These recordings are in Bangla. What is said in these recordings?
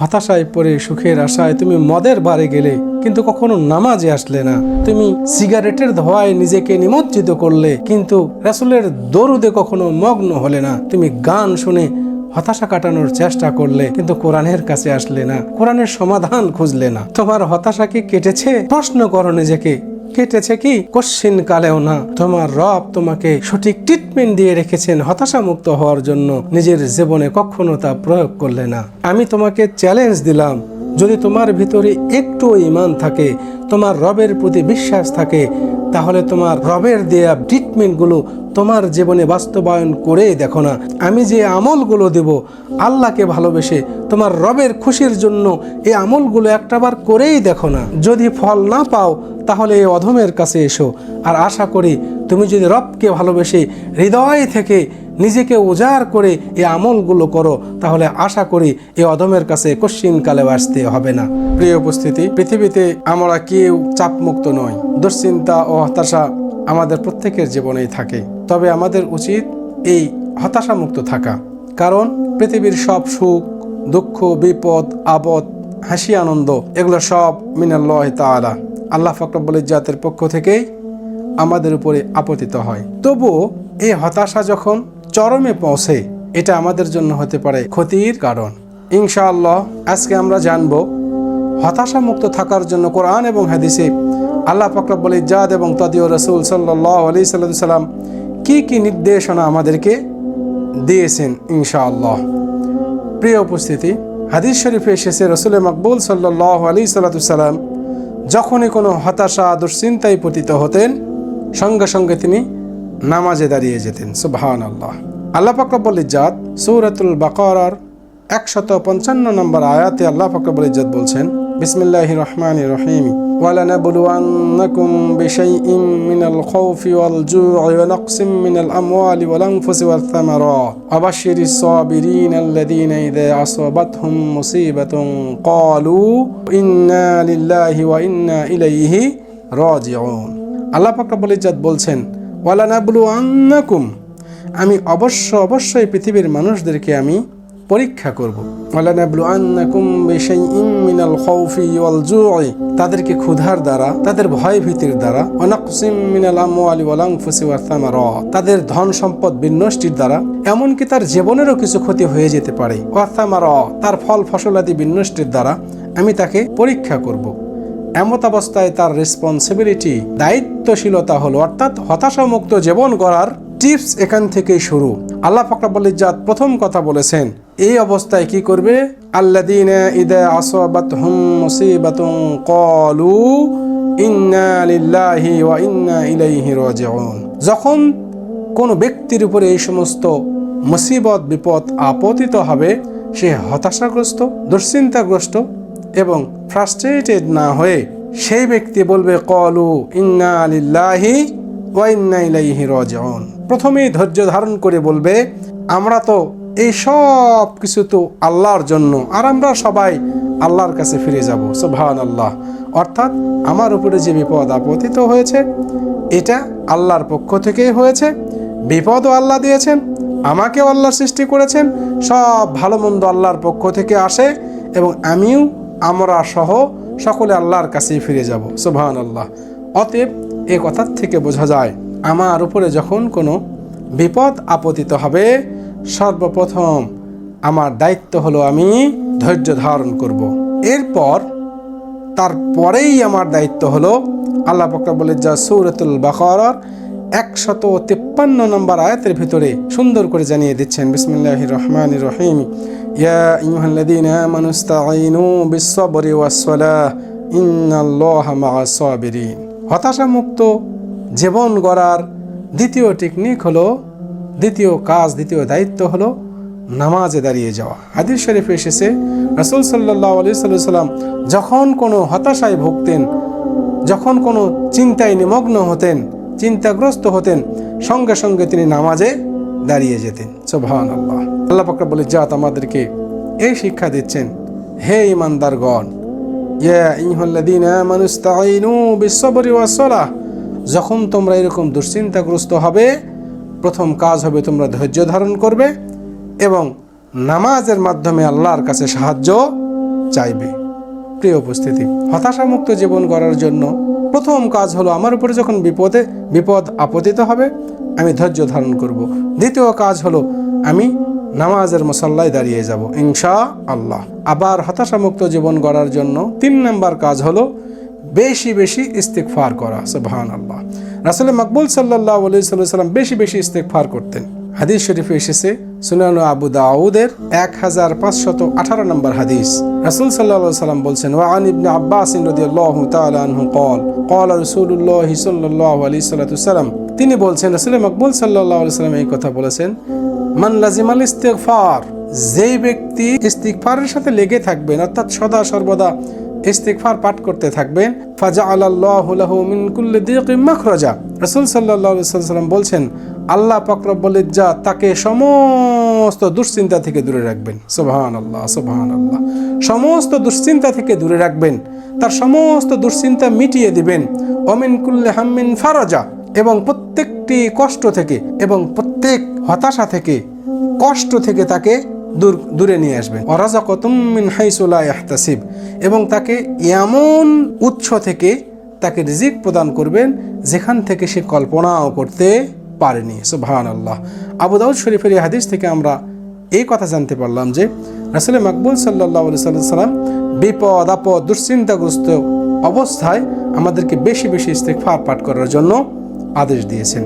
হতাশায় পড়ে সুখের আশায় তুমি মদের বারে গেলে, কিন্তু কখনো নামাজে আসলে না। তুমি সিগারেটের ধোয়ায় নিজেকে নিমজ্জিত করলে, কিন্তু রাসুলের দরুদে কখনো মগ্ন হলে না। তুমি গান শুনে হতাশা কাটানোর চেষ্টা করলে, কিন্তু কোরআনের কাছে আসলে না। কোরআনের সমাধান খুঁজলে না। তোমার হতাশা কি কেটেছে? প্রশ্ন করো নিজেকে। কেটেছে কি? কশ্চিন কালেও না। তোমার রব তোমাকে সঠিক ট্রিটমেন্ট দিয়ে রেখেছেন হতাশা মুক্ত হওয়ার জন্য। নিজের জীবনে কখনো তা প্রয়োগ করলে না। আমি তোমাকে চ্যালেঞ্জ দিলাম। যদি তোমার ভিতরে একটু ইমান থাকে, তোমার রবের প্রতি বিশ্বাস থাকে, তাহলে তোমার রবের দেয়া ট্রিটমেন্টগুলো তোমার জীবনে বাস্তবায়ন করেই দেখো না। আমি যে আমলগুলো দেব, আল্লাহকে ভালোবেসে তোমার রবের খুশির জন্য এই আমলগুলো একটাবার করেই দেখো না। যদি ফল না পাও তাহলে এই অধমের কাছে এসো। আর আশা করি তুমি যদি রবকে ভালোবেসে হৃদয় থেকে নিজেকে উজাড় করে এই আমলগুলো করো, তাহলে আশা করি এই অধমের কাছে কশ্চিন কালে আসতে হবে না। প্রিয় উপস্থিতি, পৃথিবীতে আমরা কেউ চাপমুক্ত নই। দুশ্চিন্তা ও হতাশা আমাদের প্রত্যেকের জীবনেই থাকে। তবে আমাদের উচিত এই হতাশামুক্ত থাকা। কারণ পৃথিবীর সব সুখ, দুঃখ, বিপদ, আপদ, হাসি, আনন্দ, এগুলো সব মিনাল্লাহ তাআলা। আল্লাহ ফকরবুল ইজাতের পক্ষ থেকেই আমাদের উপরে আপতিত হয়। তবুও এই হতাশা যখন চরমে পৌঁছে, এটা আমাদের জন্য হতে পারে ক্ষতির কারণ। ইনশাআল্লাহ, আজকে আমরা জানব হতাশা মুক্ত থাকার জন্য কোরআন এবং হাদিসে আল্লাহ ফকরবুল ইজাদ এবং তদিও রসুল সাল্লাহ আলি সাল্লাম কি কি নির্দেশনা আমাদেরকে দিয়েছেন ইনশাআল্লাহ। প্রিয় উপস্থিতি, হাদিস শরীফে এসেছে রসুল মকবুল সাল্লাহ আলী সাল্লাতুসাল্লাম যখনই কোনো হতাশা, দুশ্চিন্তায় পতিত হতেন, সঙ্গে সঙ্গে তিনি নামাজে দাঁড়িয়ে যেতেন। সুবাহান আল্লাহ আল্লাহ ফাকরাবুল ইজাত সৌরাতুল বাকরার একশত পঞ্চান্ন নম্বর আয়াতে আল্লাহ ফাকরাবুল ইজাত বলছেন বিসমিল্লাহ রহমান রহিম। ولنبلونكم بشيء من الخوف والجوع ونقص من الأموال والأنفس والثمرات وبشر الصابرين الذين إذا أصابتهم مصيبة قالوا إنا لله وإنا إليه راجعون আল্লাহ ফাকরাবুল ইজাত বলছেন ওয়ালানাবলুয়ান্নাকুম আমি অবশ্য অবশ্যই পৃথিবীর মানুষদেরকে আমি পরীক্ষা করব। তাদেরকে ক্ষুধার দ্বারা, তাদের ভয় ভীতির দ্বারা তাদের ধন সম্পদ বিনষ্টির দ্বারা, এমনকি তার জীবনেরও কিছু ক্ষতি হয়ে যেতে পারে। তার ফল ফসলাদি বিনষ্টির দ্বারা আমি তাকে পরীক্ষা করব। এমত অবস্থায় তার রেসপন্সিবিলিটি দায়িত্বশীলতা হলো অর্থাৎ হতাশামুক্ত জীবন করার টিপস এখান থেকেই শুরু। আল্লাহ ফকরাবুল ইজাত প্রথম কথা বলেছেন এই অবস্থায় কি করবে? আল্লাদিন ওয়া ইলাইহি যখন কোন ব্যক্তির উপরে এই সমস্ত মুসিবত, বিপদ আপতিত হবে, সে হতাশাগ্রস্ত, দুশ্চিন্তাগ্রস্ত এবং ফ্রাস্ট্রেটেড না হয়ে সেই ব্যক্তি বলবে কলু ইন্না লিল্লাহি ওয়া ইন্না ইলাইহি রাজিউন। প্রথমেই ধৈর্য ধারণ করে বলবে, আমরা তো এই সব কিছু তো আল্লাহর জন্য। আর আমরা সবাই আল্লাহর কাছে ফিরে যাব সুবহান আল্লাহ অর্থাৎ আমার উপরে যে বিপদ আপতিত হয়েছে, এটা আল্লাহর পক্ষ থেকেই হয়েছে। বিপদও আল্লাহ দিয়েছেন, আমাকেও আল্লাহ সৃষ্টি করেছেন, সব ভালো মন্দ আল্লাহর পক্ষ থেকে আসে এবং আমিও, আমরা সহ সকলে আল্লাহর কাছেই ফিরে যাব সুবহান আল্লাহ অতএব এ কথার থেকে বোঝা যায়, আমার উপরে যখন কোনো বিপদ আপতিত হবে সর্বপ্রথম আমার দায়িত্ব হলো আমি ধৈর্য ধারণ করব। এরপর তারপরেই আমার দায়িত্ব হলো আল্লাহ বলে যা সৌরতুল বাকর একশত তিপ্পান্ন নম্বর আয়াতের ভিতরে সুন্দর করে জানিয়ে দিচ্ছেন বিসমিল্লাহ রহমান রহিম ইয়া ইয়ুহাল্লাযীনা আমানু ইসতাঈনু বিস-সাবরি ওয়াস-সালাহ, ইন্নাল্লাহা মা'আস সাবিরিন হতাশা মুক্ত জীবন গড়ার দ্বিতীয় টেকনিক হলো দ্বিতীয় কাজ, দ্বিতীয় দায়িত্ব হলো নামাজে দাঁড়িয়ে যাওয়া। হাদিস শরীফে এসেছে, রসুল সাল্লাহ আলি সাল্লাম যখন কোনো হতাশায় ভুগতেন, যখন কোনো চিন্তায় নিমগ্ন হতেন, চিন্তাগ্রস্ত হতেন, সঙ্গে সঙ্গে তিনি নামাজে দাঁড়িয়ে যেতেন। সোভান আল্লাহ আল্লাহ বলে জাত আমাদেরকে এই শিক্ষা দিচ্ছেন, হে ইমানদারগণ বিশ্ববরি ওয়াসলাহ যখন তোমরা এরকম দুশ্চিন্তাগ্রস্ত হবে প্রথম কাজ হবে তোমরা ধৈর্য ধারণ করবে এবং নামাজের মাধ্যমে আল্লাহর কাছে সাহায্য চাইবে প্রিয় উপস্থিতি, হতাশামুক্ত জীবন গড়ার জন্য প্রথম কাজ হলো আমার উপরে যখন বিপদে, বিপদ আপতিত হবে, আমি ধৈর্য ধারণ করব। দ্বিতীয় কাজ হলো আমি নামাজের মশাল্লায় দাঁড়িয়ে যাব ইনশা আল্লাহ আবার হতাশামুক্ত জীবন গড়ার জন্য তিন নম্বর কাজ হলো বেশি বেশি ইস্তেকফার করা সুবাহান আল্লাহ রাসুল মকবুল সাল্লাহ সাল্লাম বেশি বেশি ইস্তেকফার করতেন। হাদিস শরীফে এসেছে, সুনানু আবু দাউদের এক হাজার পাঁচশত আঠারো নম্বর হাদিস। রাসুল সাল্লাহ সাল্লাম বলছেন ওয়ান ইবনে আব্বাস রদিয়াল্লাহু তাআলা কল কল রাসূলুল্লাহ সাল্লাল্লাহু আলাইহি সাল্লাতু তিনি বলছেন রাসুল মকবুল সাল্লাল্লাহু আলাইহি সাল্লাম এই কথা বলেছেন, মান লাজিমাল ইস্তিগফার, যেই ব্যক্তি ইস্তিগফারের সাথে লেগে থাকবেন, অর্থাৎ সদা সর্বদা ইস্তিগফার পাঠ করতে থাকবেন ফাজা আল্লাহু লাহু মিন কুল্লি মাখরাজা। রাসূল সাল্লাম বলছেন, আল্লাহ পাক রব্বুল ইজ্জাত তাকে সমস্ত দুশ্চিন্তা থেকে দূরে রাখবেন। সুবহানাল্লাহ সুবহানাল্লাহ। সমস্ত দুশ্চিন্তা থেকে দূরে রাখবেন। তার সমস্ত দুশ্চিন্তা মিটিয়ে দিবেন। অমিন কুল্লে হাম্মিন ফারাজা। এবং প্রত্যেকটি কষ্ট থেকে এবং প্রত্যেক হতাশা থেকে, কষ্ট থেকে তাকে দূর, দূরে নিয়ে আসবেন। অরাজাকতুমিন হাইসুলা ইয়াহতাসিব। এবং তাকে এমন উৎস থেকে তাকে রিজিক প্রদান করবেন যেখান থেকে সে কল্পনাও করতে পারেনি। সুবহান আল্লাহ আবু দাউদ শরীফের এই হাদিস থেকে আমরা এই কথা জানতে পারলাম যে রাসুল মাকবুল সাল্লাহ সাল্লাম বিপদ, আপদ, দুশ্চিন্তাগ্রস্ত অবস্থায় আমাদেরকে বেশি বেশি ইস্তেকফার পাঠ করার জন্য আদেশ দিয়েছেন।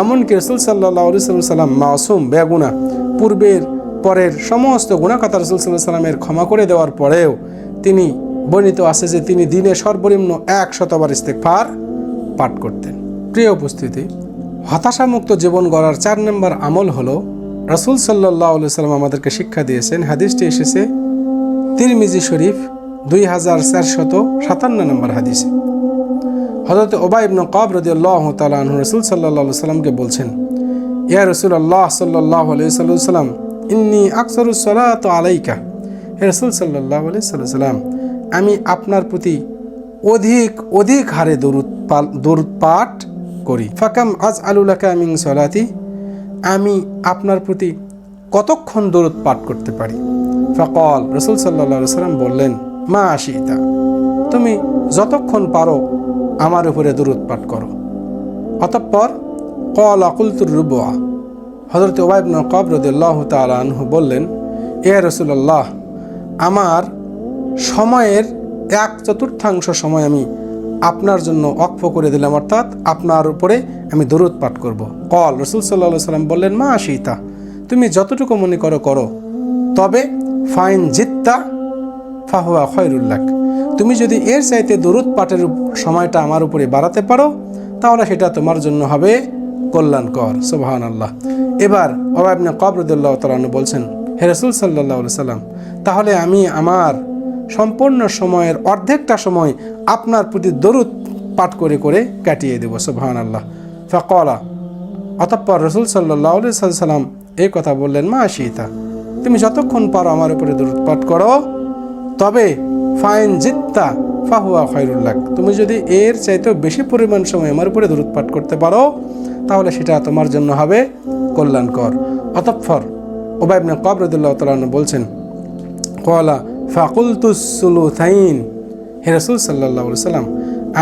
এমনকি রসুল সাল্লাহ সাল্লাম মাসুম, বেগুনা, পূর্বের পরের সমস্ত গুণাকাতা রসুল সাল্লাহ সাল্লামের ক্ষমা করে দেওয়ার পরেও তিনি বর্ণিত আছে যে তিনি দিনে সর্বনিম্ন এক শতবার ইস্তেকফার পাঠ করতেন। প্রিয় উপস্থিতি, হতাশামুক্ত জীবন গড়ার চার নম্বর আমল হলো, রসুল সাল্লাহ সাল্লাম আমাদেরকে শিক্ষা দিয়েছেন, হাদিসটি এসেছে তিরমিজি শরীফ দুই হাজার চারশত সাতান্ন নম্বর হাদিসে। হজরত ওবাই ইবন কব রদি আল্লাহ তালাহ রসুল সাল্লাহ সাল্লামকে বলছেন, ইয়া রসুল আল্লাহ সাল্লাহ সাল্লাম ইন্নি আকসরুসলাত আলাইকা। রসুল সাল্লাহ সাল্লাম, আমি আপনার প্রতি অধিক অধিক হারে দরুদ দরুদ পাঠ করি। ফাকাম আজ আলুলাকা মিং সলাতি, আমি আপনার প্রতি কতক্ষণ দরুদ পাঠ করতে পারি? ফকল, রসুল সাল্লা সাল্লাম বললেন, মা আশিতা, তুমি যতক্ষণ পারো আমার উপরে দরুদ পাঠ করো। অতঃপর কল আকুলতুর রুবা হজরত ওবাইব নকব রদুল্লাহ তালহু বললেন, এ রসুল্লাহ আমার সময়ের এক চতুর্থাংশ সময় আমি আপনার জন্য অক্ষ করে দিলাম, অর্থাৎ আপনার উপরে আমি দরুদ পাঠ করব। কল রসুল সাল্লা সাল্লাম বললেন, মা আশিতা, তুমি যতটুকু মনে করো করো। তবে ফাইন জিত্তা, ফাহুয়া খয়রুল্লাহ তুমি যদি এর চাইতে দরুদ পাঠের সময়টা আমার উপরে বাড়াতে পারো, তাহলে সেটা তোমার জন্য হবে কল্যাণকর। সুবাহান আল্লাহ এবার ওবাবনে কবরদুল্লাহ তালু বলছেন, হে রসুল সাল্লাহ সাল্লাম তাহলে আমি আমার সম্পূর্ণ সময়ের অর্ধেকটা সময় আপনার প্রতি দরুদ পাঠ করে করে কাটিয়ে দেব সুবাহান আল্লাহ ফকলা, অতঃপর রসুল সাল্লাহ সাল্লাম এই কথা বললেন, মা আশিতা তুমি যতক্ষণ পারো আমার উপরে দরুদ পাঠ করো, তবে ফাইন জিত্তা ফাহুয়া খয়রুল্লাহ তুমি যদি এর চাইতেও বেশি পরিমাণ সময় আমার উপরে দূরত পাঠ করতে পারো, তাহলে সেটা তোমার জন্য হবে কল্যাণকর। অতঃপর ওবাইবনে কবরদুল্লাহ তালন বলছেন কলা ফাকুলতুসুলুথাইন হে রসুল সাল্লাহ সাল্লাম,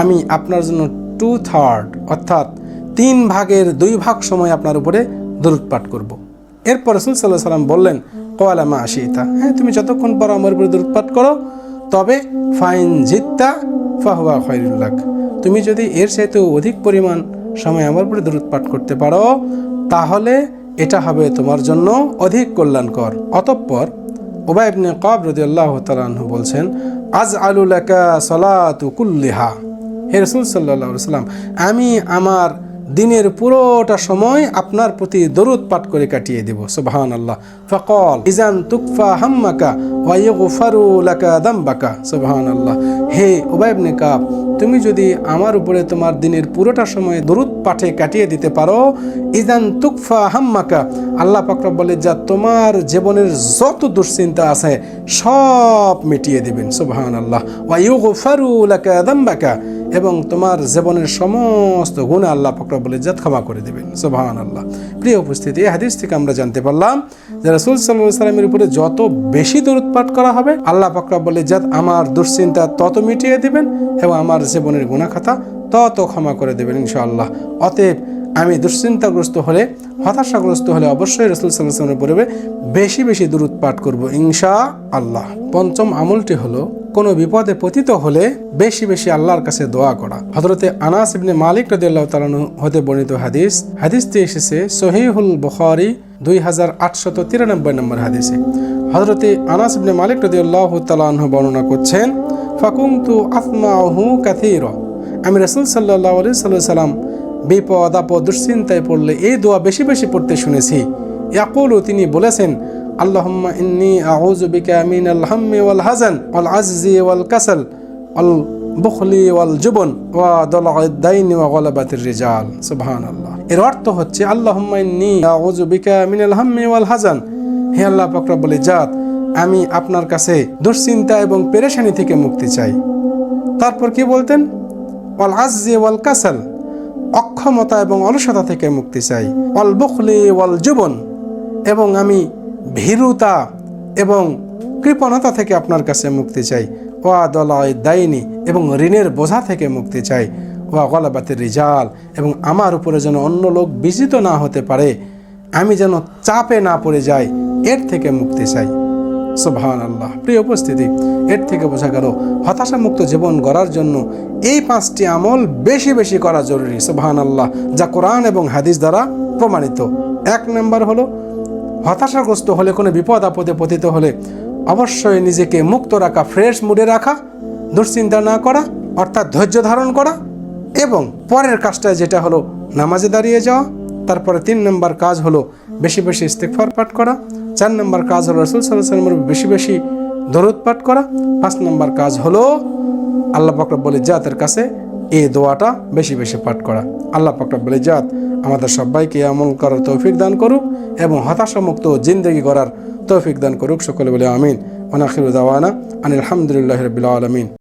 আমি আপনার জন্য টু থার্ড অর্থাৎ তিন ভাগের দুই ভাগ সময় আপনার উপরে দূরত পাঠ করব। এরপর রসুল সাল্লাহ সাল্লাম বললেন কয়ালা মা আশিতা। হ্যাঁ তুমি যতক্ষণ পর আমার উপরে দূরত পাঠ করো, তবে ফাইন জিত্তা ফাহুয়া খয়রুল্লাহ তুমি যদি এর চাইতে অধিক পরিমাণ সময় আমার উপরে দূরত পাঠ করতে পারো, তাহলে এটা হবে তোমার জন্য অধিক কল্যাণকর। অতঃপর ওবাইবনে কব রদি আল্লাহ তালাহ বলছেন আজ আলুলাকা সলাতু কুল্লিহা। হে রসুল সাল্লাহ সাল্লাম আমি আমার দিনের পুরোটা সময় আপনার প্রতি দরুদ পাঠ করে কাটিয়ে দেব। সুবহান আল্লাহ ফকল, ইজান তুকফা হাম্মাকা ওয়াইগফারু লাকা দামবাকা। সুবহান আল্লাহ হে ওবাইবনে কাব তুমি যদি আমার উপরে তোমার দিনের পুরোটা সময় দরুদ পাঠে কাটিয়ে দিতে পারো, ইদান তুকফা হাম্মাকা। আল্লাহ বলে যা তোমার জীবনের যত দুশ্চিন্তা আছে সব মিটিয়ে দিবেন সুবহান আল্লাহ ওয়াইউগফারুলাকা দাম্বাকা। এবং তোমার জীবনের সমস্ত গুণে আল্লাহ বলে যা ক্ষমা করে দেবেন সুবহান আল্লাহ প্রিয় উপস্থিতি, এই হাদিস থেকে আমরা জানতে পারলাম যে রাসূল আলাইহি সাল্লামের উপরে যত বেশি দরুদ পাঠ করা হবে, আল্লাহ বলে যাত আমার দুশ্চিন্তা তত মিটিয়ে দিবেন এবং আমার জীবনের গুণাখাতা তত ক্ষমা করে দেবেন ইনশাআল্লাহ। অতএব আমি দুশ্চিন্তাগ্রস্ত হলে, হতাশাগ্রস্ত হলে অবশ্যই রসুল সাল্লাহামের পরিবে বেশি বেশি দূরত পাঠ করব ইনশা আল্লাহ পঞ্চম আমলটি হলো, কোনো বিপদে পতিত হলে বেশি বেশি আল্লাহর কাছে দোয়া করা। হজরতে আনাস ইবনে মালিক রদিয়াল্লাহ তালানু হতে বর্ণিত হাদিস, হাদিসটি এসেছে সহিহুল বুখারি দুই হাজার আটশত তিরানব্বই নম্বর হাদিসে। হজরতে আনাস ইবনে মালিক রদিয়াল্লাহ তালাহু বর্ণনা করছেন ফাকুমতু আফমাহু কাথির। আমি রসুল সাল্লাহ আলি সাল্লাম বিপদ, আপদ, দুশ্চিন্তায় পড়লে এই দোয়া বেশি বেশি পড়তে শুনেছি। ইয়াকুলু, তিনি বলেছেন ওয়াল ওয়াল বুখলি জুবন এর অর্থ হচ্ছে ওয়াল হাজান হে আল্লাহ রব্বুল জাত আমি আপনার কাছে দুশ্চিন্তা এবং পেরেশানি থেকে মুক্তি চাই। তারপর কি বলতেন? ওয়াল আজজি ওয়াল কাসাল, অক্ষমতা এবং অলসতা থেকে মুক্তি চাই। অল বখলে ওয়াল জীবন, এবং আমি ভীরুতা এবং কৃপণতা থেকে আপনার কাছে মুক্তি চাই। ওয়া দলায় দায়নি এবং ঋণের বোঝা থেকে মুক্তি চাই। ওয়া গলাবাতের রিজাল, এবং আমার উপরে যেন অন্য লোক বিজিত না হতে পারে। আমি যেন চাপে না পড়ে যাই, এর থেকে মুক্তি চাই। সুবহান আল্লাহ প্রিয় উপস্থিতি, এর থেকে বোঝা গেল, হতাশামুক্ত জীবন গড়ার জন্য এই পাঁচটি আমল বেশি বেশি করা জরুরি সুবহান আল্লাহ যা কোরআন এবং হাদিস দ্বারা প্রমাণিত। এক নম্বর হলো, হতাশাগ্রস্ত হলে, কোনো বিপদ আপদে পতিত হলে অবশ্যই নিজেকে মুক্ত রাখা, ফ্রেশ মুডে রাখা, দুশ্চিন্তা না করা, অর্থাৎ ধৈর্য ধারণ করা এবং পরের কাজটা যেটা হলো, নামাজে দাঁড়িয়ে যাওয়া। তারপরে তিন নম্বর কাজ হলো, বেশি বেশি ইস্তেকফার পাঠ করা চার নম্বর কাজ হলো রসুল সাল্লাহ সাল্লামের বেশি বেশি দরদ পাঠ করা। পাঁচ নম্বর কাজ হলো আল্লাহ বলে জাতের কাছে এই দোয়াটা বেশি বেশি পাঠ করা। আল্লাহ বলে জাত আমাদের সবাইকে আমল করার তৌফিক দান করুক এবং হতাশামুক্ত জিন্দগি করার তৌফিক দান করুক। সকলে বলে আমিন। অনাখির দাওয়ানা আনিল আলহামদুলিল্লাহ রবিল আলমিন।